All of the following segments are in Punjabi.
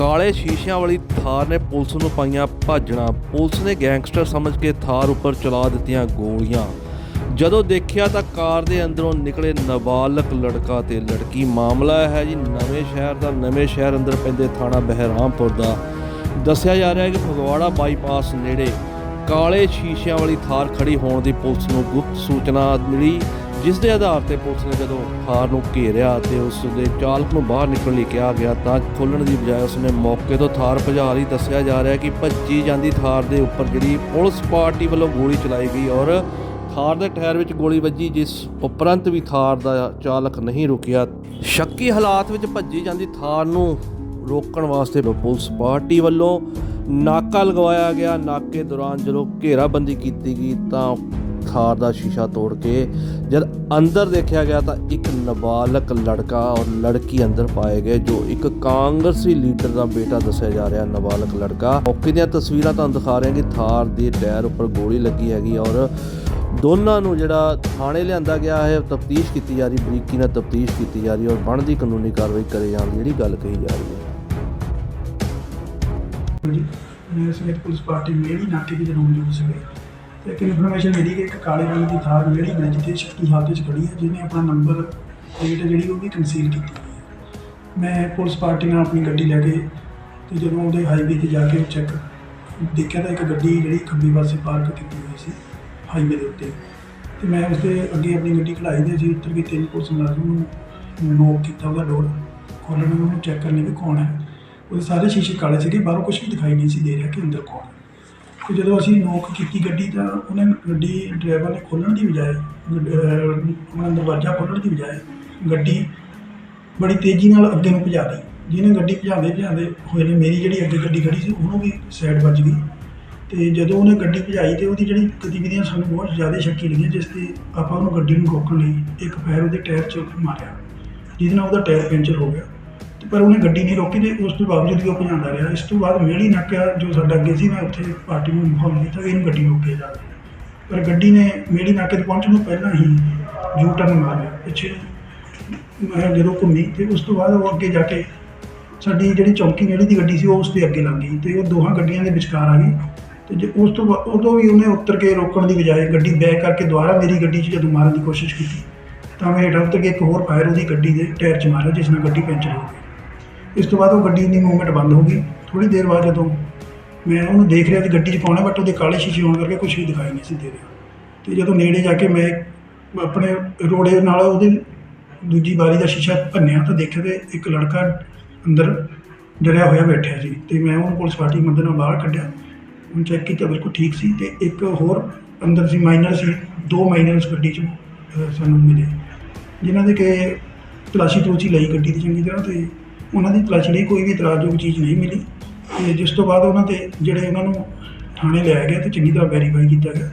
ਕਾਲੇ ਸ਼ੀਸ਼ਿਆਂ ਵਾਲੀ ਥਾਰ ਨੇ ਪੁਲਿਸ ਨੂੰ ਪਾਈਆਂ ਭਾਜਣਾ ਪੁਲਿਸ ਨੇ ਗੈਂਗਸਟਰ ਸਮਝ ਕੇ ਥਾਰ ਉੱਪਰ ਚਲਾ ਦਿੱਤੀਆਂ ਗੋਲੀਆਂ। ਜਦੋਂ ਦੇਖਿਆ ਤਾਂ ਕਾਰ ਦੇ ਅੰਦਰੋਂ ਨਿਕਲੇ ਨਾਬਾਲਗ ਲੜਕਾ ਤੇ ਲੜਕੀ। ਮਾਮਲਾ ਹੈ ਜੀ, ਨਵੇਂ ਸ਼ਹਿਰ ਦਾ, ਨਵੇਂ ਸ਼ਹਿਰ ਅੰਦਰ ਪੈਂਦੇ ਥਾਣਾ ਬਹਿਰਾਮਪੁਰ ਦਾ। ਦੱਸਿਆ ਜਾ ਰਿਹਾ ਹੈ ਕਿ ਫਗਵਾੜਾ ਬਾਈਪਾਸ ਨੇੜੇ ਕਾਲੇ ਸ਼ੀਸ਼ਿਆਂ ਵਾਲੀ ਥਾਰ ਖੜੀ ਹੋਣ ਦੀ ਪੁਲਿਸ ਨੂੰ ਗੁਪਤ ਸੂਚਨਾ ਮਿਲੀ। ਜਿਸ ਦੇ ਆਧਾਰ ਤੇ ਪੁਲਿਸ ਨੇ ਜਦੋਂ ਥਾਰ ਨੂੰ ਘੇਰਿਆ ਤੇ ਉਸ ਦੇ ਚਾਲਕ ਨੂੰ ਬਾਹਰ ਨਿਕਲਣ ਲਈ ਕਿਹਾ ਗਿਆ ਤਾਂ ਖੋਲਣ ਦੀ ਬਜਾਏ ਉਸਨੇ ਮੌਕੇ ਤੋਂ ਥਾਰ ਭਜਾ ਲਈ। ਦੱਸਿਆ ਜਾ ਰਿਹਾ ਕਿ ਭੱਜੀ ਜਾਂਦੀ ਥਾਰ ਦੇ ਉੱਪਰ ਜਿਹੜੀ ਪੁਲਿਸ ਪਾਰਟੀ ਵੱਲੋਂ ਗੋਲੀ ਚਲਾਈ ਗਈ ਔਰ ਥਾਰ ਦੇ ਟਾਇਰ ਵਿੱਚ ਗੋਲੀ ਵੱਜੀ, ਜਿਸ ਉਪਰੰਤ ਵੀ ਥਾਰ ਦਾ ਚਾਲਕ ਨਹੀਂ ਰੁਕਿਆ। ਸ਼ੱਕੀ ਹਾਲਾਤ ਵਿੱਚ ਭੱਜੀ ਜਾਂਦੀ ਥਾਰ ਨੂੰ ਰੋਕਣ ਵਾਸਤੇ ਪੁਲਿਸ ਪਾਰਟੀ ਵੱਲੋਂ ਨਾਕਾ ਲਗਵਾਇਆ ਗਿਆ। ਨਾਕੇ ਦੌਰਾਨ ਜਦੋਂ ਘੇਰਾਬੰਦੀ ਕੀਤੀ ਗਈ ਤਾਂ ਥਾਰ ਦਾ ਸ਼ੀਸ਼ਾ ਤੋੜ ਕੇ ਜਦ ਅੰਦਰ ਦੇਖਿਆ ਗਿਆ ਤਾਂ ਇੱਕ ਨਾਬਾਲਗ ਲੜਕਾ ਔਰ ਲੜਕੀ ਅੰਦਰ ਪਾਏ ਗਏ, ਜੋ ਇੱਕ ਕਾਂਗਰਸੀ ਲੀਡਰ ਦਾ ਬੇਟਾ ਦੱਸਿਆ ਜਾ ਰਿਹਾ, ਨਾਬਾਲਗ ਲੜਕਾ। ਮੌਕੇ ਦੀਆਂ ਤਸਵੀਰਾਂ ਤੁਹਾਨੂੰ ਦਿਖਾ ਰਹੇ ਕਿ ਥਾਰ ਦੇ ਟਾਇਰ ਉੱਪਰ ਗੋਲੀ ਲੱਗੀ ਹੈਗੀ ਔਰ ਦੋਨਾਂ ਨੂੰ ਜਿਹੜਾ ਥਾਣੇ ਲਿਆਂਦਾ ਗਿਆ ਹੈ, ਤਫਤੀਸ਼ ਕੀਤੀ ਜਾ ਰਹੀ, ਬਰੀਕੀ ਨਾਲ ਤਫਤੀਸ਼ ਕੀਤੀ ਜਾ ਰਹੀ ਔਰ ਬਣਦੀ ਕਾਨੂੰਨੀ ਕਾਰਵਾਈ ਕਰੇ ਜਾਣ ਦੀ ਜਿਹੜੀ ਗੱਲ ਕਹੀ ਜਾ ਰਹੀ ਹੈ। ਜੀ ਮੈਂ ਸਮੇਤ ਪੁਲਿਸ ਪਾਰਟੀ ਮੇਰੀ ਨਾਕੇ ਦੀ ਜਦੋਂ ਮੌਜੂਦ ਸੀਗੇ ਤੇ ਇੱਕ ਇਨਫੋਰਮੇਸ਼ਨ ਮਿਲੀ ਕਿ ਇੱਕ ਕਾਲੇ ਰੰਗ ਦੀ ਥਾਰ ਜਿਹੜੀ ਬ੍ਰਿਜ ਤੇ ਸ਼ੱਕੀ ਹਾਲਤ ਵਿੱਚ ਖੜੀ ਹੈ, ਜਿਹਨੇ ਆਪਣਾ ਨੰਬਰ ਪਲੇਟ ਜਿਹੜੀ ਉਹ ਵੀ ਕੰਸੀਲ ਕੀਤੀ ਹੋਈ ਹੈ। ਮੈਂ ਪੁਲਿਸ ਪਾਰਟੀ ਨਾਲ ਆਪਣੀ ਗੱਡੀ ਲੈ ਕੇ ਤੇ ਜਦੋਂ ਉਹਦੇ ਹਾਈਵੇ ਤੇ ਜਾ ਕੇ ਚੈੱਕ ਦੇਖਿਆ ਤਾਂ ਇੱਕ ਗੱਡੀ ਜਿਹੜੀ ਖੱਬੀ ਪਾਸੇ ਪਾਰਕ ਕੀਤੀ ਹੋਈ ਸੀ ਹਾਈਵੇ ਦੇ ਉੱਤੇ। ਤੇ ਮੈਂ ਉਸਦੇ ਅੱਗੇ ਆਪਣੀ ਗੱਡੀ ਖੜਾਈ ਦੇ ਸੀ ਉੱਤਰ ਕੇ ਤਿੰਨ ਪੁਲਿਸ ਮੁਲਾਜ਼ਮ ਨੂੰ ਨੋਕ ਕੀਤਾ ਉਹਦਾ ਡੋਰ ਖੋਲ੍ਹਣ ਨੂੰ ਉਹਨੂੰ ਚੈੱਕ ਕਰਨੇ ਵੀ ਕੌਣ ਹੈ। ਉਹਦੇ ਸਾਰੇ ਸ਼ੀਸ਼ੇ ਕਾਲੇ ਸੀਗੇ, ਬਾਹਰੋਂ ਕੁਝ ਵੀ ਦਿਖਾਈ ਨਹੀਂ ਸੀ ਦੇ ਰਿਹਾ ਕਿ ਅੰਦਰ ਕੌਣ ਹੈ। ਤੇ ਜਦੋਂ ਅਸੀਂ ਨੋਕ ਕੀਤੀ ਗੱਡੀ ਤਾਂ ਉਹਨੇ ਗੱਡੀ ਡਰਾਈਵਰ ਨੇ ਖੋਲ੍ਹਣ ਦੀ ਬਜਾਏ ਗੱਡ- ਅਹ ਉਹਨਾਂ ਦਰਵਾਜ਼ਾ ਖੋਲ੍ਹਣ ਦੀ ਬਜਾਏ ਗੱਡੀ ਬੜੀ ਤੇਜ਼ੀ ਨਾਲ ਅੱਗੇ ਨੂੰ ਭਜਾ ਲਈ ਜਿਹਨੇ ਗੱਡੀ ਭਜਾਉਂਦੇ ਭਜਾਉਂਦੇ ਹੋਏ ਨੇ, ਮੇਰੀ ਜਿਹੜੀ ਅੱਗੇ ਗੱਡੀ ਖੜੀ ਸੀ, ਉਹਨੂੰ ਵੀ ਸਾਈਡ ਵੱਜ ਗਈ। ਤੇ ਜਦੋਂ ਉਹਨੇ ਗੱਡੀ ਭਜਾਈ ਤੇ ਉਹਦੀ ਜਿਹੜੀ ਗਤੀਵਿਧੀਆਂ ਸਾਨੂੰ ਬਹੁਤ ਜ਼ਿਆਦਾ ਸ਼ੱਕੀ ਲੱਗੀਆਂ, ਜਿਸ ਤੇ ਆਪਾਂ ਉਹਨੂੰ ਗੱਡੀ ਨੂੰ ਰੋਕਣ ਲਈ ਇੱਕ ਪੈਰ ਉਹਦੇ ਟਾਇਰ 'ਚ ਮਾਰਿਆ, ਜਿਹਦੇ ਨਾਲ ਉਹਦਾ ਟਾਇਰ ਪੈਂਚਰ ਹੋ ਗਿਆ। ਪਰ ਉਹਨੇ ਗੱਡੀ ਨਹੀਂ ਰੋਕੀ ਤੇ ਉਸ ਤੋਂ ਬਾਵਜੂਦ ਵੀ ਉਹ ਭਜਾਉਂਦਾ ਰਿਹਾ, ਇਸ ਤੋਂ ਬਾਅਦ ਮੇਲੀ ਨਾਕਿਆ ਜੋ ਸਾਡਾ ਅੱਗੇ ਸੀ, ਮੈਂ ਉੱਥੇ ਪਾਰਟੀ ਨੂੰ ਇਨਫੋਰਮ ਕੀਤਾ ਕਿ ਇਹਨੂੰ ਗੱਡੀ ਰੋਕੇ ਜਾ ਪਰ ਗੱਡੀ ਨੇ ਮੇੜੀ ਨਾਕੇ ਤੇ ਪਹੁੰਚਣ ਤੋਂ ਪਹਿਲਾਂ ਹੀ ਯੂ ਟਰਨ ਮਾਰ ਲਿਆ। ਪਿੱਛੇ ਮੈਂ ਜਦੋਂ ਘੁੰਮੀ ਤੇ ਉਸ ਤੋਂ ਬਾਅਦ ਉਹ ਅੱਗੇ ਜਾ ਕੇ ਸਾਡੀ ਜਿਹੜੀ ਚੌਂਕੀ ਮੇੜੀ ਦੀ ਗੱਡੀ ਸੀ, ਉਹ ਉਸ ਦੇ ਅੱਗੇ ਲੱਗ ਗਈ ਤੇ ਉਹ ਦੋਹਾਂ ਗੱਡੀਆਂ ਦੇ ਵਿਚਕਾਰ ਆ ਗਈ। ਤੇ ਜੇ ਉਸ ਤੋਂ ਬਾ- ਉਦੋਂ ਵੀ ਉਹਨੇ ਉੱਤਰ ਕੇ ਰੋਕਣ ਦੀ ਬਜਾਏ ਗੱਡੀ ਬੈਕ ਕਰਕੇ ਦੁਬਾਰਾ ਮੇਰੀ ਗੱਡੀ 'ਚ ਜਦੋਂ ਮਾਰਨ ਦੀ ਕੋਸ਼ਿਸ਼ ਕੀਤੀ, ਤਾਂ ਮੈਂ ਹੇਠਾਂ ਉੱਤਰ ਕੇ ਇੱਕ ਹੋਰ ਫਾਇਰ ਉਹਦੀ ਗੱਡੀ ਦੇ ਟਾਇਰ 'ਚ ਮਾਰਿਆ, ਜਿਸ ਨਾਲ ਗੱਡੀ ਪੈਂਚਰ ਹੋ ਗਈ। ਇਸ ਤੋਂ ਬਾਅਦ ਉਹ ਗੱਡੀ ਦੀ ਮੂਵਮੈਂਟ ਬੰਦ ਹੋ ਗਈ। ਥੋੜੀ ਦੇਰ ਬਾਅਦ ਜਦੋਂ ਮੈਂ ਉਹਨੂੰ ਦੇਖ ਰਿਹਾ ਸੀ ਗੱਡੀ 'ਚ ਪਾਉਣਾ ਬਟ ਉਹਦੇ ਕਾਲੇ ਸ਼ੀਸ਼ੇ ਹੋਣ ਕਰਕੇ ਕੁਝ ਵੀ ਦਿਖਾਈ ਨਹੀਂ ਸੀ ਦੇ ਰਿਹਾ। ਤੇ ਜਦੋਂ ਨੇੜੇ ਜਾ ਕੇ ਮੈਂ ਆਪਣੇ ਰੋੜੇ ਨਾਲ ਉਹਦੇ ਦੂਜੀ ਵਾਰੀ ਦਾ ਸ਼ੀਸ਼ਾ ਭੰਨਿਆ ਤਾਂ ਦੇਖਿਆ ਤੇ ਇੱਕ ਲੜਕਾ ਅੰਦਰ ਡਰਿਆ ਹੋਇਆ ਬੈਠਿਆ ਸੀ ਤੇ ਮੈਂ ਉਹਨੂੰ ਪੁਲਿਸ ਪਾਰਟੀ ਮੰਦਰ ਨਾਲ ਬਾਹਰ ਕੱਢਿਆ। ਉਹਨੂੰ ਚੈੱਕ ਕੀਤਾ, ਬਿਲਕੁਲ ਠੀਕ ਸੀ ਤੇ ਇੱਕ ਹੋਰ ਅੰਦਰ ਸੀ ਮਾਈਨਰ ਸੀ, ਦੋ ਮਾਈਨਰ ਉਸ ਗੱਡੀ 'ਚ ਸਾਨੂੰ ਮਿਲੇ। ਜਿਨ੍ਹਾਂ ਦੇ ਕਿ ਤਲਾਸ਼ੀ ਤਲੂਸ਼ੀ ਲਈ ਗੱਡੀ ਦੀ ਚੰਗੀ ਤਰ੍ਹਾਂ ਤੇ ਉਹਨਾਂ ਦੀ ਤਲਾਸ਼ੀ ਲਈ ਕੋਈ ਵੀ ਇਤਰਾਜ਼ਯੋਗ ਚੀਜ਼ ਨਹੀਂ ਮਿਲੀ ਤੇ ਜਿਸ ਤੋਂ ਬਾਅਦ ਉਹਨਾਂ ਤੇ ਜਿਹੜੇ ਉਹਨਾਂ ਨੂੰ ਥਾਣੇ ਲਿਆਇਆ ਗਿਆ ਤੇ ਚੰਗੀ ਤਰ੍ਹਾਂ ਵੈਰੀਫਾਈ ਕੀਤਾ ਗਿਆ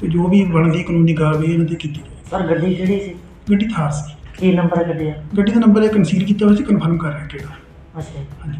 ਤੇ ਜੋ ਵੀ ਬਣਦੀ ਕਾਨੂੰਨੀ ਕਾਰਵਾਈ ਇਹਨਾਂ ਤੇ ਕੀਤੀ ਜਾਏ ਸਰ ਗੱਡੀ ਕਿਹੜੀ ਸੀ? ਗੱਡੀ ਥਾਰ ਸੀ। ਕੀ ਨੰਬਰ ਹੈ ਗੱਡੀ ਦਾ? ਗੱਡੀ ਦਾ ਨੰਬਰ ਇਹ ਕੰਸੀਲ ਕੀਤਾ ਹੋਇਆ ਸੀ ਕਨਫਰਮ ਕਰ ਰਿਹਾ ਕਿਹੜਾ। ਅੱਛਾ। ਹਾਂਜੀ।